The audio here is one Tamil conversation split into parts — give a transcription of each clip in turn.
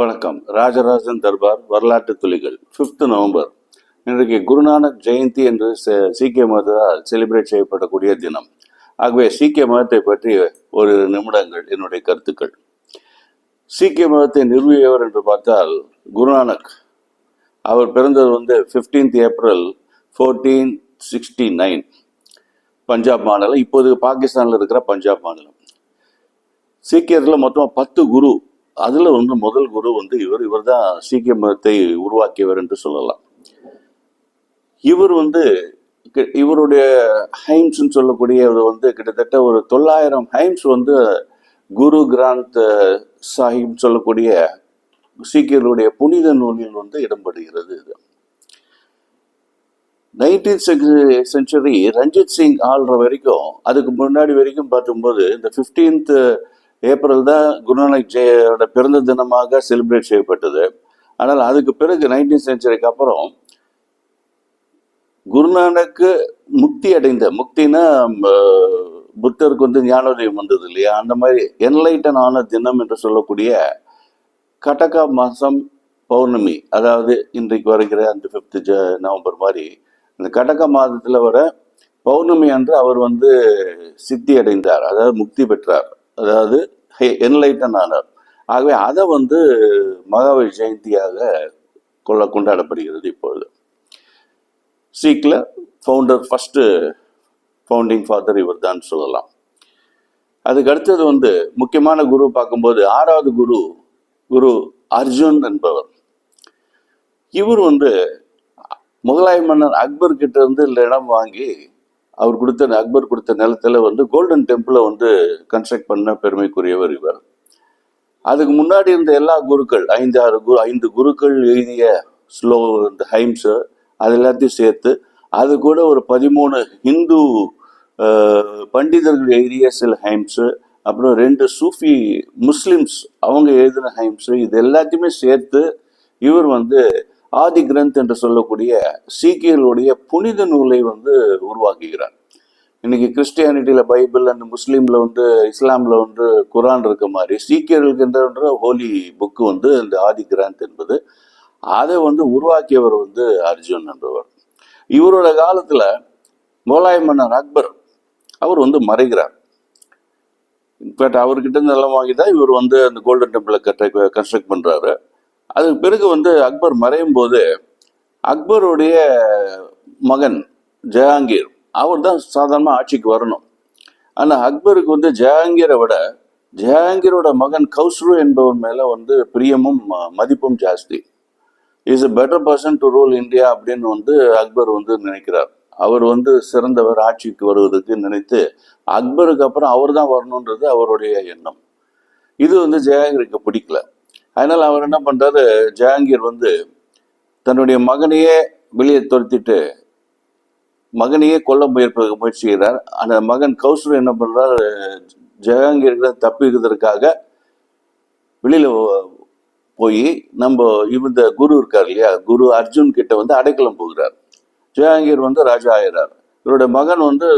வணக்கம். ராஜராஜன் தர்பார் வரலாற்று துளிகள் ஃபிஃப்த் நவம்பர். இன்றைக்கு குருநானக் ஜெயந்தி என்று சீக்கிய மதத்தால் செலிப்ரேட் செய்யப்படக்கூடிய தினம். ஆகவே சீக்கிய மதத்தை பற்றி ஒரு நிமிடங்கள் என்னுடைய கருத்துக்கள். சீக்கிய மதத்தை நிறுவியவர் என்று பார்த்தால் குருநானக். அவர் பிறந்தது வந்து 15th April fourteen sixty nine Punjab மாநிலம். இப்போது பாகிஸ்தானில் இருக்கிற பஞ்சாப் மாநிலம். சீக்கியர்களில் மொத்தமாக பத்து குரு அதில் வந்து முதல் குரு வந்து இவர். இவர் தான் சீக்கிய மதத்தை உருவாக்கியவர் என்று சொல்லலாம். இவர் வந்து இவருடைய ஹைம்ஸ்ன்னு சொல்லக்கூடிய வந்து கிட்டத்தட்ட ஒரு தொள்ளாயிரம் ஹைம்ஸ் வந்து குரு கிராந்த் சாஹிப் சொல்லக்கூடிய சீக்கியர்களுடைய புனித நூலில் வந்து இடம்பெறுகிறது இது. நைன்டீன் செஞ்சுரி ரஞ்சித் சிங் ஆள்ற வரைக்கும் அதுக்கு முன்னாடி வரைக்கும் பார்க்கும்போது இந்த 15th ஏப்ரல் தான் குருநானக் ஜெயோட பிறந்த தினமாக செலிப்ரேட் செய்யப்பட்டது. ஆனால் அதுக்கு பிறகு நைன்டீன் செஞ்சுரிக்கு அப்புறம் குருநானக்கு முக்தி அடைந்த முக்தினா புத்தருக்கு வந்து ஞானோதயம் வந்தது இல்லையா? அந்த மாதிரி என்லைட்டன் ஆன தினம் என்று சொல்லக்கூடிய கடகா மாதம் பௌர்ணமி அதாவது இன்றைக்கு வருகிற அந்த ஃபிஃப்த்து ஜ நவம்பர் மாதிரி இந்த கடக மாதத்தில் வர பௌர்ணமி அன்று அவர் வந்து சித்தி அடைந்தார் அதாவது முக்தி பெற்றார். அதாவது என்லைட்டன் ஆனார். ஆகவே அதை வந்து மகாவீர் ஜெயந்தியாக கொள்ள கொண்டாடப்படுகிறது இப்பொழுது. சீக்கில் ஃபவுண்டர் ஃபஸ்ட்டு ஃபவுண்டிங் ஃபாதர் இவர் தான் சொல்லலாம். அதுக்கு அடுத்தது வந்து முக்கியமான குரு பார்க்கும்போது ஆறாவது குரு குரு அர்ஜுன் என்பவர். இவர் வந்து முகலாய மன்னர் அக்பர் கிட்ட இருந்து இடம் வாங்கி அவர் கொடுத்த அக்பர் கொடுத்த நிலத்துல வந்து கோல்டன் டெம்பிளை வந்து கன்ஸ்ட்ரக்ட் பண்ண பெருமைக்குரியவர் இவர். அதுக்கு முன்னாடி இருந்த எல்லா குருக்கள் ஐந்து ஆறு குரு ஐந்து குருக்கள் எழுதிய ஸ்லோ இந்த ஹைம்ஸு அது எல்லாத்தையும் சேர்த்து அது கூட ஒரு பதிமூணு ஹிந்து பண்டிதர்கள் எழுதிய சில ஹைம்ஸு அப்புறம் ரெண்டு சூஃபி முஸ்லிம்ஸ் அவங்க எழுதின ஹைம்ஸு இது எல்லாத்தையுமே சேர்த்து இவர் வந்து ஆதி கிரந்த் என்று சொல்லக்கூடிய சீக்கியர்களுடைய புனித நூலை வந்து உருவாக்குகிறார். இன்னைக்கு கிறிஸ்டியானிட்டியில பைபிள் அண்ட் முஸ்லீம்ல வந்து இஸ்லாம்ல வந்து குரான் இருக்க மாதிரி சீக்கியர்களுக்கு என்ற ஹோலி புக்கு வந்து இந்த ஆதி கிராந்த் என்பது அதை வந்து உருவாக்கியவர் வந்து அர்ஜுன் என்பவர். இவரோட காலத்துல முகலாய மன்னர் அக்பர் அவர் வந்து மறைகிறார். இன்ஃபேக்ட் அவர்கிட்ட நிலம் வாங்கி தான் இவர் வந்து அந்த கோல்டன் டெம்பிளை கட்ட கன்ஸ்ட்ரக்ட் பண்ணுறாரு அதுக்கு பிறகு வந்து அக்பர் மறையும் போது அக்பருடைய மகன் ஜஹாங்கீர் அவர் தான் சாதாரணமாக ஆட்சிக்கு வரணும். ஆனால் அக்பருக்கு வந்து ஜஹாங்கீரை விட ஜஹாங்கீரோட மகன் கௌஸ்ரு என்பவர் மேலே வந்து பிரியமும் ம- மதிப்பும் ஜாஸ்தி. Is a better person to rule India அப்படின்னு வந்து அக்பர் வந்து நினைக்கிறார். அவர் வந்து சிறந்தவர் ஆட்சிக்கு வருவதற்கு நினைத்து அக்பருக்கு அப்புறம் அவர் தான் வரணுன்றது அவருடைய எண்ணம். இது வந்து ஜஹாங்கீருக்கு பிடிக்கல. அதனால் அவர் என்ன பண்ணுறாரு ஜஹாங்கீர் வந்து தன்னுடைய மகனையே வெளியே துரத்திட்டு மகனையே கொல்ல முயற்பதற்கு முயற்சி செய்கிறார். அந்த மகன் கௌசர் என்ன பண்றார் ஜஹாங்கீர்கிட்ட தப்பிக்கிறதுக்காக வெளியில் போய் நம்ம இந்த குரு இருக்கார் இல்லையா குரு அர்ஜுன் கிட்ட வந்து அடைக்கலம் போகிறார். ஜஹாங்கீர் வந்து ராஜா ஆகிறார் இவருடைய மகன் வந்து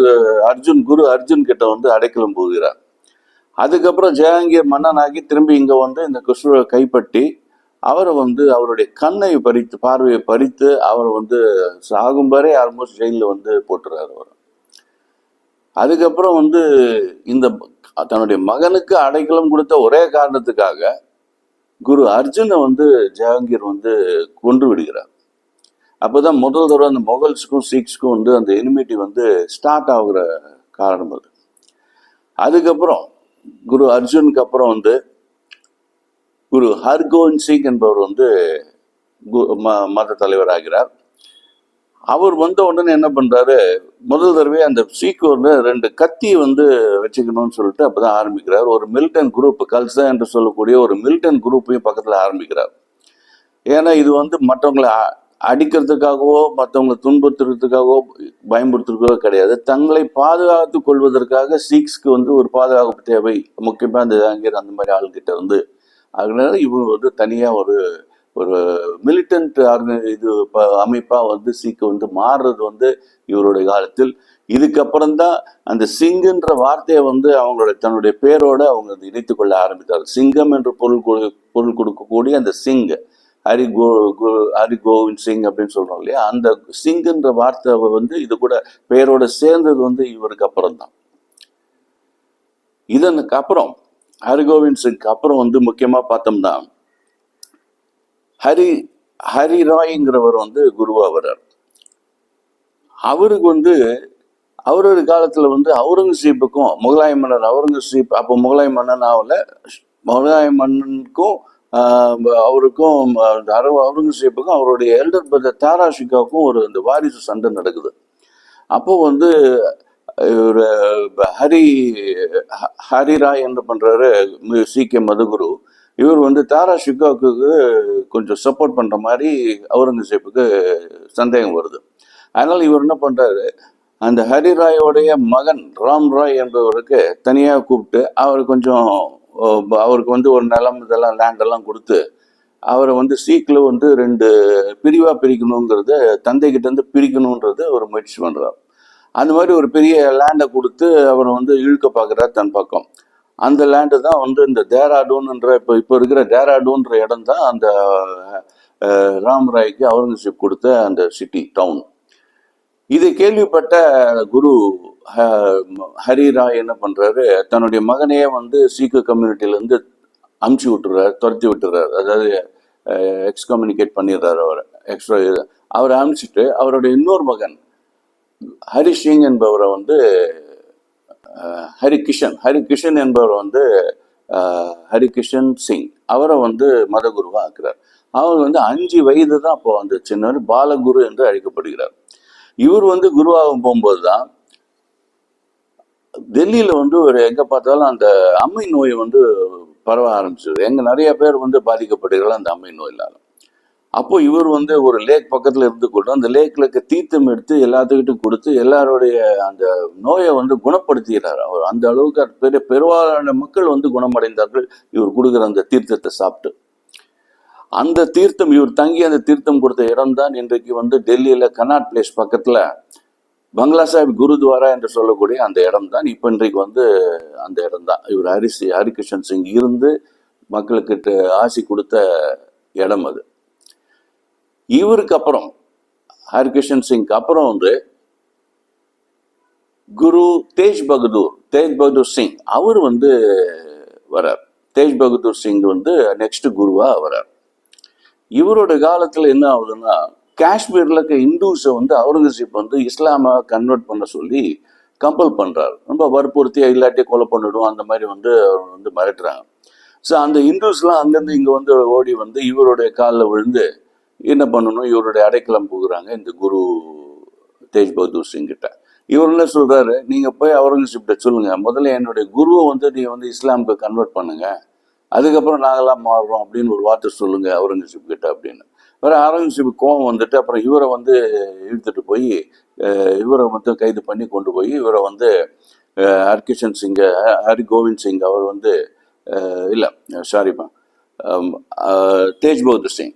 அர்ஜுன் குரு அர்ஜுன் கிட்ட வந்து அடைக்கலம் போகிறார். அதுக்கப்புறம் ஜஹாங்கீர் மன்னனாகி திரும்பி இங்கே வந்து இந்த கிருஷ்ணரை கைப்பற்றி அவரை வந்து அவருடைய கண்ணை பறித்து பார்வையை பறித்து அவரை வந்து சாகும் வரை ஆல்மோஸ்ட் ஜெயிலில் வந்து போட்டுறாரு அவர். அதுக்கப்புறம் வந்து இந்த தன்னுடைய மகனுக்கு அடைக்கலம் கொடுத்த ஒரே காரணத்துக்காக குரு அர்ஜுனை வந்து ஜஹாங்கீர் வந்து கொன்று விடுகிறார். அப்போதான் முதல் தடவை அந்த மொகல்ஸுக்கும் சீக்ஸ்க்கும் வந்து அந்த எனிமிட்டி வந்து ஸ்டார்ட் ஆகுற காரணம் அது. அதுக்கப்புறம் குரு அர்ஜுனுக்கு அப்புறம் வந்து குரு ஹர்கோவிந்த் சிங் என்பவர் வந்து மத ம- ஆகிறார் அவர் வந்த உடனே என்ன பண்றாரு முதல் தடவை அந்த சீக்கோர்ல ரெண்டு கத்தி வந்து வச்சுக்கணும்னு சொல்லிட்டு அப்பதான் ஆரம்பிக்கிறார். ஒரு மில்டன் குரூப் கல்சா என்று சொல்லக்கூடிய ஒரு மில்டன் குரூப்பையும் பக்கத்துல ஆரம்பிக்கிறார். ஏன்னா இது வந்து மற்றவங்களை அடிக்கிறதுக்காகவோ மற்றவங்களை துன்புறுத்துறதுக்காகவோ பயன்படுத்துறதுக்கோ கிடையாது. தங்களை பாதுகாத்து கொள்வதற்காக சீக்ஸ்க்கு வந்து ஒரு பாதுகாப்பு தேவை. முக்கியமாக இந்த ஜாங்கீர் அந்த மாதிரி ஆள்கிட்ட இருந்து அதனால இவங்க வந்து தனியாக ஒரு ஒரு மிலிட்டன்ட் இது அமைப்பாக வந்து சீக்கு வந்து மாறுறது வந்து இவருடைய காலத்தில். இதுக்கப்புறம் தான் அந்த சிங்குன்ற வார்த்தையை வந்து அவங்களோட தன்னுடைய பேரோடு அவங்க வந்து கொள்ள ஆரம்பித்தார் சிங்கம் என்று பொருள் கொடு- பொருள் கொடுக்கக்கூடிய அந்த சிங்கை. ஹரி கோ கோ- ஹரி கோவிந்த் சிங் அப்படின்னு சொல்றோம் இல்லையா? அந்த சிங்குன்ற வார்த்தை வந்து இது கூட பெயரோட சேர்ந்தது வந்து இவருக்கு அப்புறம் தான் இதனுக்கு அப்புறம் ஹரிகோவிந்த் சிங்க்கு அப்புறம் வந்து முக்கியமா பார்த்தோம்னா ஹரி ஹரி ராய்ங்கிறவர் வந்து குருவாக வர்றார் அவருக்கு வந்து அவரோட காலத்துல வந்து அவுரங்கசீப்புக்கும் முகலாய மன்னர் அவுரங்கசீப் அப்போ முகலாய மன்னன் ஆகல முகலாய மன்னனுக்கும் அவருக்கும் அவுரங்கசீப்புக்கும் அவருடைய எல்டர் பிரதர் தாராஷிகாவுக்கும் ஒரு இந்த வாரிசு சண்டை நடக்குது. அப்போ வந்து இவர் ஹரி ஹ- ஹரி ராய் என்ன பண்ணுறாரு மு- சீக்கிய மதுகுரு இவர் வந்து தாரா ஷிகாவுக்கு கொஞ்சம் சப்போர்ட் பண்ணுற மாதிரி அவுரங்கசீப்புக்கு சந்தேகம் வருது. அதனால் இவர் என்ன பண்ணுறாரு அந்த ஹரி ராயோடைய மகன் ராம் ராய் என்பவருக்கு தனியாக கூப்பிட்டு அவர் கொஞ்சம் அவருக்கு வந்து ஒரு நிலம் இதெல்லாம் லேண்டெல்லாம் கொடுத்து அவரை வந்து சீக்கில் வந்து ரெண்டு பிரிவாக பிரிக்கணுங்கிறத தந்தைக்கிட்டேருந்து பிரிக்கணுன்றது ஒரு முயற்சி பண்ணுறார் அந்த மாதிரி ஒரு பெரிய லேண்டை கொடுத்து அவரை வந்து இழுக்க பார்க்குறார் தன் பக்கம். அந்த லேண்டு தான் வந்து இந்த டேராடூன்ன்ற இப்போ இப்போ இருக்கிற டேராடூன்ற இடம் தான் அந்த ராம்ராய்க்கு அவுரங்கசீப் கொடுத்த அந்த சிட்டி டவுன் இதை கேள்விப்பட்ட குரு ஹரிராய் ஹரி ராய் என்ன பண்றாரு தன்னுடைய மகனையே வந்து சீக்கு கம்யூனிட்டில இருந்து அமுச்சு விட்டுறாரு துரத்தி விட்டுறாரு. அதாவது எக்ஸ்கம்யூனிகேட் பண்ணிடுறாரு அவர். எக்ஸ்ட்ரா அவரை அனுப்பிச்சிட்டு அவருடைய இன்னொரு மகன் ஹரி சிங் என்பவரை வந்து ஹரி கிஷன். ஹரி கிஷன் என்பவர் வந்து ஹரி கிஷன் சிங். அவரை வந்து மதகுருவா ஆக்குறார். அவர் வந்து அஞ்சு வயது தான் அப்போ வந்து சின்ன பாலகுரு என்று அழைக்கப்படுகிறார். இவர் வந்து குருவாகவும் போகும்போது தான் டெல்லியில் வந்து ஒரு எங்கே பார்த்தாலும் அந்த அம்மை நோய் வந்து பரவ ஆரம்பிச்சது. எங்கே நிறைய பேர் வந்து பாதிக்கப்படுகிறார்கள் அந்த அம்மை நோயினால. அப்போ இவர் வந்து ஒரு லேக் பக்கத்தில் இருந்து கூட அந்த லேக்கில் இருக்க தீர்த்தம் எடுத்து எல்லாத்துக்கிட்டும் கொடுத்து எல்லாருடைய அந்த நோயை வந்து குணப்படுத்துகிறார் அவர் அந்த அளவுக்கு பெரிய பெரும்பாலான மக்கள் வந்து குணமடைந்தார்கள். இவர் கொடுக்குற அந்த தீர்த்தத்தை சாப்பிட்டு. அந்த தீர்த்தம் இவர் தங்கி அந்த தீர்த்தம் கொடுத்த இடம் தான் இன்றைக்கு வந்து டெல்லியில் கனாட் பிளேஸ் பக்கத்தில் பங்களா சாஹிப் குருத்வாரா என்று சொல்லக்கூடிய அந்த இடம் தான் இப்போ இன்றைக்கு வந்து அந்த இடம் தான் இவர் ஹரிசி ஹரிகிருஷ்ணன் சிங் இருந்து மக்களுக்கு ஆசி கொடுத்த இடம் அது. இவருக்கு அப்புறம் ஹரிகிருஷ்ணன் சிங்க்கு அப்புறம் வந்து குரு தேஜ் பகதூர் தேஜ் பகதூர் சிங் அவர் வந்து வரார். தேஜ் பகதூர் சிங் வந்து நெக்ஸ்ட் குருவா வரார். இவரோட காலத்துல என்ன ஆகுதுன்னா காஷ்மீர்ல இருக்க இந்துஸை வந்து அவுரங்கசீப் வந்து இஸ்லாமாக கன்வெர்ட் பண்ண சொல்லி கம்பல் பண்ணுறாரு ரொம்ப வற்புறுத்தியாக இல்லாட்டி கொலை பண்ணிடும் அந்த மாதிரி வந்து அவர் வந்து மிரட்டுறாங்க. ஸோ அந்த இந்துஸ்லாம் அங்கேருந்து இங்கே வந்து ஓடி வந்து இவருடைய காலில் விழுந்து என்ன பண்ணணும் இவருடைய அடைக்கலம் புகுறாங்க இந்த குரு தேஜ் பகதூர் சிங் கிட்ட இவர் என்ன சொல்கிறாரு நீங்கள் போய் அவுரங்கசீப்ட சொல்லுங்கள் முதல்ல என்னுடைய குருவை வந்து நீ வந்து இஸ்லாமுக்கு கன்வெர்ட் பண்ணுங்கள் அதுக்கப்புறம் நாங்களாம் மாறுறோம் அப்படின்னு ஒரு வார்த்தை சொல்லுங்கள் அவுரங்கசீப் கிட்ட அப்படின்னு. வேற அவுரங்கசீப் கோவம் வந்துட்டு அப்புறம் இவரை வந்து இழுத்துட்டு போய் இவரை மட்டும் கைது பண்ணி கொண்டு போய் இவரை வந்து அஹ், ஹர்கிஷன் சிங்கை ஹரி கோவிந்த் சிங் அவர் வந்து இல்லை சாரிப்பா தேஜ் பகதூர் சிங்.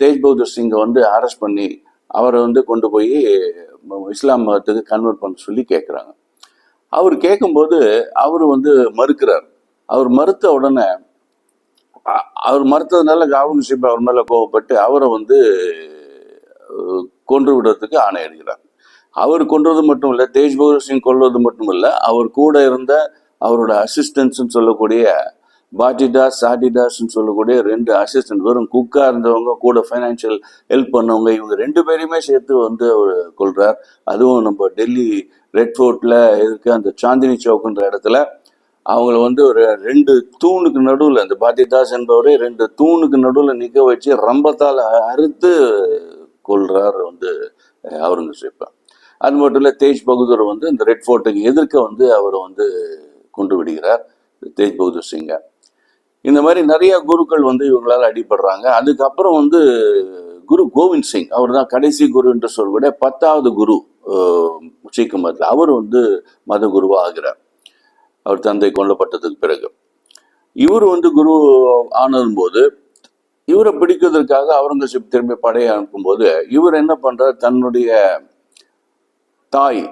தேஜ் பகதூர் சிங்கை வந்து அரெஸ்ட் பண்ணி அவரை வந்து கொண்டு போய் இஸ்லாம் மதத்துக்கு கன்வெர்ட் பண்ண சொல்லி கேட்குறாங்க அவர் கேட்கும்போது அவர் வந்து மறுக்கிறார். அவர் மறுத்த உடனே அவர் மறுத்ததுனால அவுரங்கசீப் அவர் மேல கோவப்பட்டு அவரை வந்து கொன்று விடுறதுக்கு ஆணையிடுகிறார் அவர் கொன்றது மட்டும் இல்லை தேஜ் பகதூர் சிங் கொல்வது மட்டும் இல்லை அவர் கூட இருந்த அவரோட அசிஸ்டன்ட்ஸ்னு சொல்லக்கூடிய பாட்டிடாஸ் சாட்டிடாஸ்ன்னு சொல்லக்கூடிய ரெண்டு அசிஸ்டன்ட் வெறும் குக்காக இருந்தவங்க கூட ஃபைனான்ஷியல் ஹெல்ப் பண்ணவங்க இவங்க ரெண்டு பேரையுமே சேர்த்து வந்து அவர் கொள்றார் அதுவும் நம்ம டெல்லி ரெட் ஃபோர்ட்டில் இருக்க அந்த சாந்தினி சௌக்குன்ற இடத்துல அவங்கள வந்து ஒரு ரெண்டு தூணுக்கு நடுவில் அந்த பாட்டிதாஸ் என்பவரே ரெண்டு தூணுக்கு நடுவில் நிற்க வச்சு ரம்பத்தால் அறுத்து கொள்றார் வந்து அஹ், அவுரங்கசீப் அது மட்டும் இல்லை தேஜ் பகதூர் வந்து இந்த ரெட் ஃபோர்ட்டுக்கு எதிர்க்க வந்து அவர் வந்து கொண்டு விடுகிறார் தேஜ் பகதூர் சிங்கை. இந்த மாதிரி நிறைய குருக்கள் வந்து இவங்களால் அடிபடுறாங்க. அதுக்கப்புறம் வந்து குரு கோவிந்த் சிங் அவர் தான் கடைசி குரு என்று சொல்லக்கூடிய பத்தாவது குரு அஹ், சீக்கு மதத்தில் அவர் வந்து மத குருவாக ஆகிறார். அவர் தந்தை கொல்லப்பட்டதுக்கு பிறகு. இவர் வந்து குரு ஆனதும் போது இவரை பிடிக்கிறதுக்காக அவுரங்கசீப் திரும்பி படையை அனுப்பும்போது இவர் என்ன பண்றார்? தன்னுடைய தாய்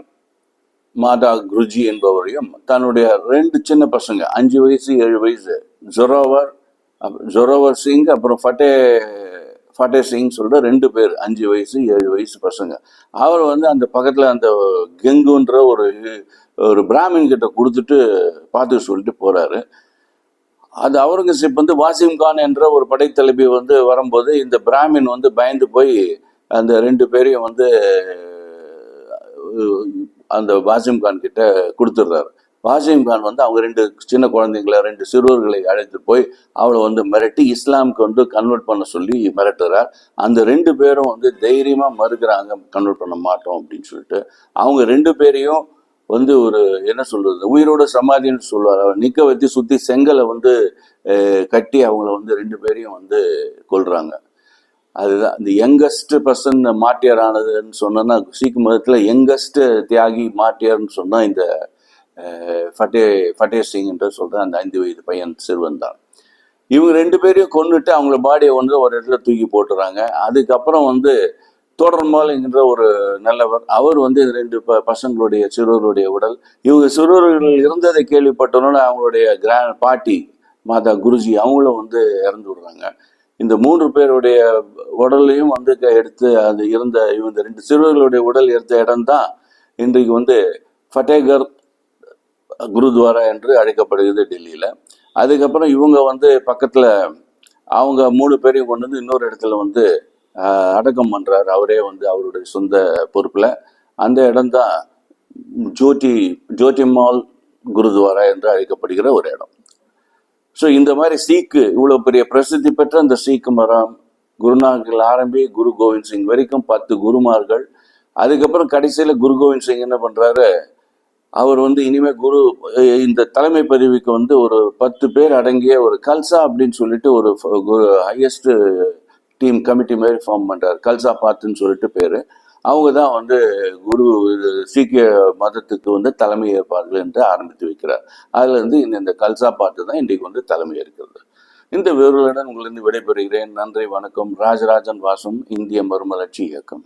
மாதா குருஜி என்பவரையும் தன்னுடைய ரெண்டு சின்ன பசங்க அஞ்சு வயசு ஏழு வயசு ஜொரோவர் ஜொரோவர் சிங் அப்புறம் ஃபட்டே ஃபட்டே சிங் சொல்லிட்டு ரெண்டு பேர் அஞ்சு வயசு ஏழு வயசு பசங்க. அவர் வந்து அந்த பக்கத்தில் அந்த கெங்குன்ற ஒரு ஒரு பிராமின் கிட்ட கொடுத்துட்டு பார்த்து சொல்லிட்டு போகிறாரு அது அவுரங்கசீப் வந்து வாசிம் கான் என்ற ஒரு படைத்தலைவி வந்து வரும்போது இந்த பிராமின் வந்து பயந்து போய் அந்த ரெண்டு பேரையும் வந்து அந்த வாசிம் கான் கிட்ட கொடுத்துட்றாரு. வாசிம் கான் வந்து அவங்க ரெண்டு சின்ன குழந்தைங்களை ரெண்டு சிறுவர்களை அழைத்து போய் அவளை வந்து மிரட்டி இஸ்லாமுக்கு வந்து கன்வெர்ட் பண்ண சொல்லி மிரட்டுறார். அந்த ரெண்டு பேரும் வந்து தைரியமாக மறுக்கிறாங்க கன்வெர்ட் பண்ண மாட்டோம் அப்படின்னு சொல்லிட்டு. அவங்க ரெண்டு பேரையும் வந்து ஒரு என்ன சொல்றது உயிரோட சமாதின்னு சொல்லுவார். அவர் நிற்க வச்சு சுற்றி செங்கலை வந்து கட்டி அவங்கள வந்து ரெண்டு பேரையும் வந்து கொள்றாங்க அதுதான் இந்த யங்கஸ்ட் பர்சன் மாட்டியர் ஆனதுன்னு சொன்னோன்னா சீக் மதத்தில் யங்கஸ்ட் தியாகி மாட்டியர்னு சொன்னால் இந்த ஃபட்டே ஃபட்டே சிங்ன்ற சொல்கிற அந்த ஐந்து வயது பையன் சிறுவன் தான். இவங்க ரெண்டு பேரையும் கொண்டுட்டு அவங்கள பாடியை வந்து ஒரு இடத்துல தூக்கி போட்டுறாங்க. அதுக்கப்புறம் வந்து தொடர்மால் என்கின்ற ஒரு நல்லவர் அவர் வந்து இந்த ரெண்டு ப பசங்களுடைய சிறுவருடைய உடல். இவங்க சிறுவர்கள் இருந்ததை கேள்விப்பட்டோன்னு அவங்களுடைய கிரா பாட்டி மாதா குருஜி அவங்களும் வந்து இறந்து விடுறாங்க. இந்த மூன்று பேருடைய உடலையும் வந்து க- எடுத்து அது இருந்த இவங்க ரெண்டு சிறுவர்களுடைய உடல் எடுத்த இடம்தான் இன்றைக்கு வந்து ஃபட்டேகர் குருத்வாரா என்று அழைக்கப்படுகிறது டெல்லியில். அதுக்கப்புறம் இவங்க வந்து பக்கத்தில் அவங்க மூணு பேரையும் கொண்டு வந்து இன்னொரு இடத்துல வந்து அடக்கம் பண்ணுறாரு அவரே வந்து அவருடைய சொந்த பொறுப்பில். அந்த இடம்தான் ஜோதி ஜோதிமால் குருத்வாரா என்று அழைக்கப்படுகிற ஒரு இடம். ஸோ இந்த மாதிரி சீக்கு இவ்வளோ பெரிய பிரசித்தி பெற்ற அந்த சீக்கு மரம் குருநானக்கில் ஆரம்பி குரு கோவிந்த் சிங் வரைக்கும் பத்து குருமார்கள். அதுக்கப்புறம் கடைசியில் குரு கோவிந்த் சிங் என்ன பண்ணுறாரு அவர் வந்து இனிமே குரு இந்த தலைமை பதவிக்கு வந்து ஒரு பத்து பேர் அடங்கிய ஒரு கல்சா அப்படின்னு சொல்லிட்டு ஒரு ஹையஸ்ட் டீம் கமிட்டி மாதிரி ஃபார்ம் பண்ணுறாரு கல்சா பாத்துன்னு சொல்லிட்டு பேர். அவங்க தான் வந்து குரு சீக்கிய மதத்துக்கு வந்து தலைமை ஏற்பார்கள் என்று ஆரம்பித்து வைக்கிறார். அதுல இருந்து இந்த இந்த கல்சா பாட்டு தான் இன்றைக்கு வந்து தலைமை இருக்கிறது. இந்த விவரங்களுடன் உங்களிருந்து விடைபெறுகிறேன். நன்றி வணக்கம். ராஜராஜன் வாசம் இந்திய மறுமலர்ச்சி இயக்கம்.